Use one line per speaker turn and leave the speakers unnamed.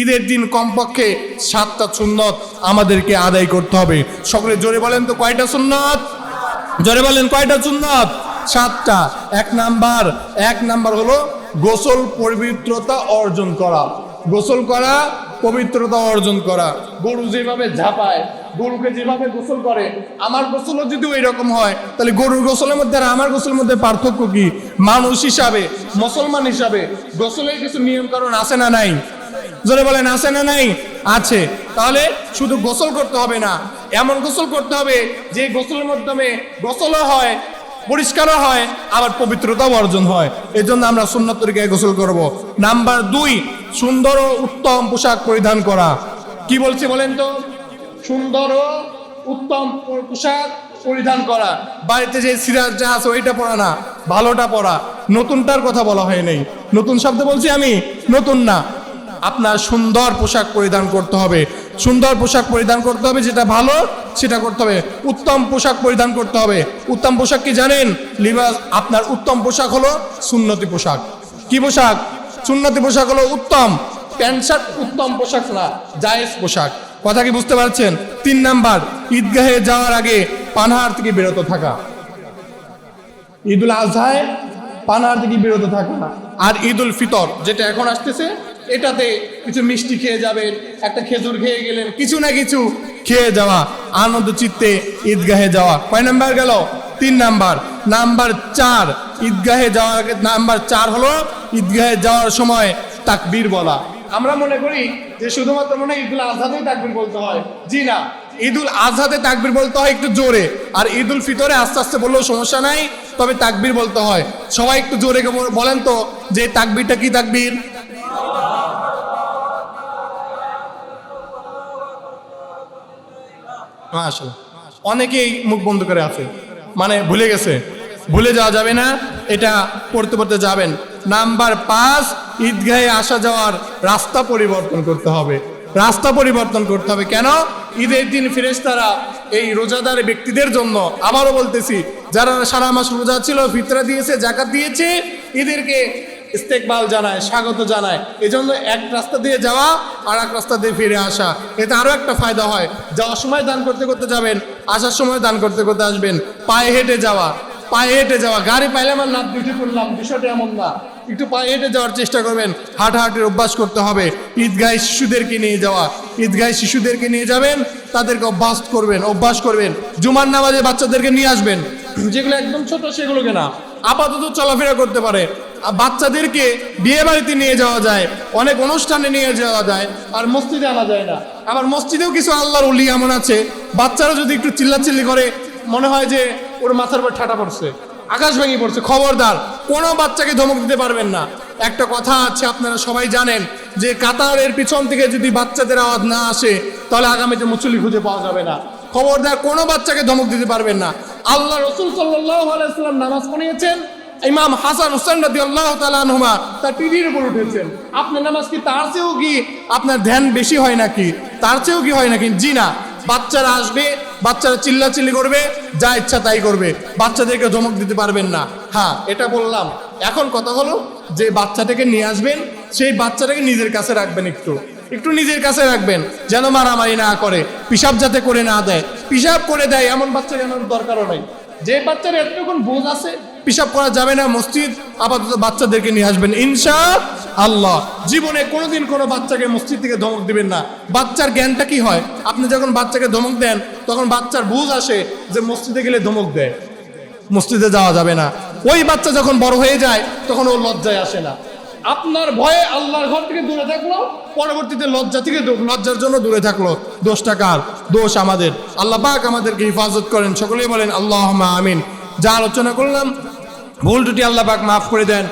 ঈদের দিন কমপক্ষে সাতটা সুন্নত আমাদেরকে আদায় করতে হবে। সকলে জোরে বলেন তো কয়টা সুন্নত? জোরে বলেন কয়টা সুন্নত? সাতটা। এক নাম্বার এক নাম্বার হলো গোসল পবিত্রতা অর্জন করা। গোসল করা, পবিত্রতা অর্জন করা। গরু যেভাবে ঝাঁপায়, গরুকে যেভাবে গোসল করে, আমার গোসলও যদি ওই রকম হয়, তাহলে গরুর গোসলের মধ্যে আর আমার গোসলের মধ্যে পার্থক্য কি? মানুষ হিসাবে, মুসলমান হিসাবে গোসলের কিছু নিয়ম কারণ আছে না নাই? জোরে বলেন, আছে না নাই? আছে। তাহলে শুধু গোসল করতে হবে না, এমন গোসল করতে হবে যে গোসলের মাধ্যমে গোসলও হয়, পরিষ্কারও হয়, আবার পবিত্রতাও অর্জন হয়। এই জন্য আমরা সুন্নত তরিকায় গোসল করব। নাম্বার দুই, সুন্দর ও উত্তম পোশাক পরিধান করা। কি বলছি বলেন তো? সুন্দর ও উত্তম পোশাক পরিধান করা। বাড়িতে যে সিরাজ আছে ওইটা পরা না, ভালোটা পরা। নতুনটার কথা বলা হয় নাই নতুন শব্দ বলছি আমি, নতুন না। আপনার সুন্দর পোশাক পরিধান করতে হবে। সুন্দর পোশাক পরিধান করতে হবে যেটা ভালো, সেটা করতে হবে। উত্তম পোশাক পরিধান করতে হবে। উত্তম পোশাক কি জানেন? লিবাস, আপনার উত্তম পোশাক হলো সুন্নতি পোশাক। কি পোশাক? সুন্নতি পোশাক হলো উত্তম। প্যান্ট, শার্ট উত্তম পোশাক না, জায়েজ পোশাক। কথা কি বুঝতে পারছেন? তিন নাম্বার, ঈদগাহে যাওয়ার আগে পানহার থেকে বিরত থাকা। ঈদুল আজহায় পানহার থেকে বিরত থাকা। আর ঈদুল ফিতর, যেটা এখন আসতেছে এটাতে কিছু মিষ্টি খেয়ে যাবেন, একটা খেজুর খেয়ে গেলেন, কিছু না কিছু খেয়ে যাওয়া, আনন্দ চিত্তে ঈদগাহে যাওয়া। কয় নাম্বার গেল? তিন নাম্বার। নাম্বার চার। ঈদগাহে যাওয়ার নাম্বার চার হলো ঈদগাহে যাওয়ার সময় তাকবীর বলা। আমরা মনে করি যে শুধুমাত্র মনে হয় ঈদুল আজহাতেই তাকবীর বলতে হয়। জি না, ঈদুল আজহাতে তাকবীর বলতে হয় একটু জোরে, আর ঈদুল ফিতরে আস্তে আস্তে বললেও সমস্যা নাই, তবে তাকবীর বলতে হয়। সবাই একটু জোরে বলেন তো, যে তাকবীরটা কি তাকবীর? অনেকেই মুখ বন্ধ করে আছে। মানে ভুলে গেছে। ভুলে যাওয়া যাবে না, এটা পড়তে পড়তে যাবেন। নাম্বার পাঁচ, ঈদগাহে আসা যাওয়ার রাস্তা পরিবর্তন করতে হবে। রাস্তা পরিবর্তন করতে হবে। কেন? ঈদের দিন ফেরেশতারা এই রোজাদার ব্যক্তিদের জন্য আবারও বলতেছি, যারা সারা মাস রোজা ছিল, ফিতরা দিয়েছে জাকাত দিয়েছে এদেরকে ইস্তেকবাল জানায়, স্বাগত জানায়। এজন্য এক রাস্তা দিয়ে যাওয়া আর এক রাস্তা দিয়ে ফিরে আসা। এতে আরও একটা ফায়দা হয়। যাওয়ার সময় দান করতে করতে যাবেন, আসার সময় দান করতে করতে আসবেন। পায়ে হেঁটে যাওয়া, পায়ে হেঁটে যাওয়া। গাড়ি পাইলে আমার নাক দুটি করলাম বিষয়টা এমন না। একটু পায়ে হেঁটে যাওয়ার চেষ্টা করবেন, হাঁটাহাঁটির অভ্যাস করতে হবে। ঈদগাহে শিশুদেরকে নিয়ে যাওয়া। ঈদগাহে শিশুদেরকে নিয়ে যাবেন, তাদেরকে অভ্যাস করবেন অভ্যাস করবেন। জুমার নামাজে বাচ্চাদেরকে নিয়ে আসবেন। যেগুলো একদম ছোট, সেগুলোকে না। আপাতত চলাফেরা করতে পারে। বাচ্চাদেরকে বিয়ে বাড়িতে নিয়ে যাওয়া যায়, অনেক অনুষ্ঠানে নিয়ে যাওয়া যায়, আর মসজিদে আনা যায় না। আবার মসজিদেও কিছু আল্লাহর উলি এমন আছে, বাচ্চারা যদি একটু চিল্লাচিল্লি করে, মনে হয় যে ওর মাথার উপর ঠাটা পড়ছে, আকাশ ভেঙে পড়ছে। খবরদার, কোনো বাচ্চাকে ধমক দিতে পারবেন না। একটা কথা আছে, আপনারা সবাই জানেন যে কাতারের পিছন থেকে যদি বাচ্চাদের আওয়াজ না আসে, তাহলে আগামীতে মুচুলি খুঁজে পাওয়া যাবে না। খবরদার, কোনো বাচ্চাকে ধমক দিতে পারবেন না। আল্লাহ রসুল সাল্লাহ আলাইসাল্লাম নামাজ পড়িয়েছেন ইমাম হাসান হুসেন রাদি আল্লাহ তালানহুমা তার টিভির উপর উঠেছেন। আপনার নামাজ কি তার চেয়েও কি আপনার ধ্যান বেশি হয় নাকি? তার চেয়েও কি হয় নাকি? জি না। বাচ্চারা আসবে, বাচ্চারা চিল্লাচিল্লি করবে, যা ইচ্ছা তাই করবে। বাচ্চাদেরকে ধমক দিতে পারবেন না। হ্যাঁ এটা বললাম। এখন কথা হলো, যে বাচ্চাটাকে নিয়ে আসবেন, সেই বাচ্চাটাকে নিজের কাছে রাখবেন একটু। একটু নিজের কাছে রাখবেন, যেন মারামারি না করে পিসাব যাতে করে না দেয়। পিসাব করে দেয়, এমন বাচ্চা কেন দরকারও নাই। যে বাচ্চার এতটুকুন বোঝ আছে পিসাব করা যাবে না, মসজিদ আপাতত বাচ্চাদেরকে নিয়ে আসবেন। ইনশা আল্লাহ। জীবনে কোনোদিন কোনো বাচ্চাকে মসজিদ থেকে ধমক দিবেন না। বাচ্চার জ্ঞানটা কি হয়? আপনি যখন বাচ্চাকে ধমক দেন, তখন বাচ্চার বুঝ আসে যে মসজিদে গেলে ধমক দেয়। মসজিদে যাওয়া যাবে না। ওই বাচ্চা যখন বড় হয়ে যায়, তখন ও লজ্জায় আসে না। আপনার ভয়ে আল্লাহর ঘর থেকে দূরে থাকল? পরবর্তীতে লজ্জা থেকে লজ্জার জন্য দূরে থাকল। দোষটা কার? দোষ আমাদের। আল্লাহ পাক আমাদেরকে হিফাজত করেন। সকলেই বলেন আল্লাহ আমিন। যা আলোচনা করলাম, ভুল টুটি আল্লাহ পাক মাফ করে দেন।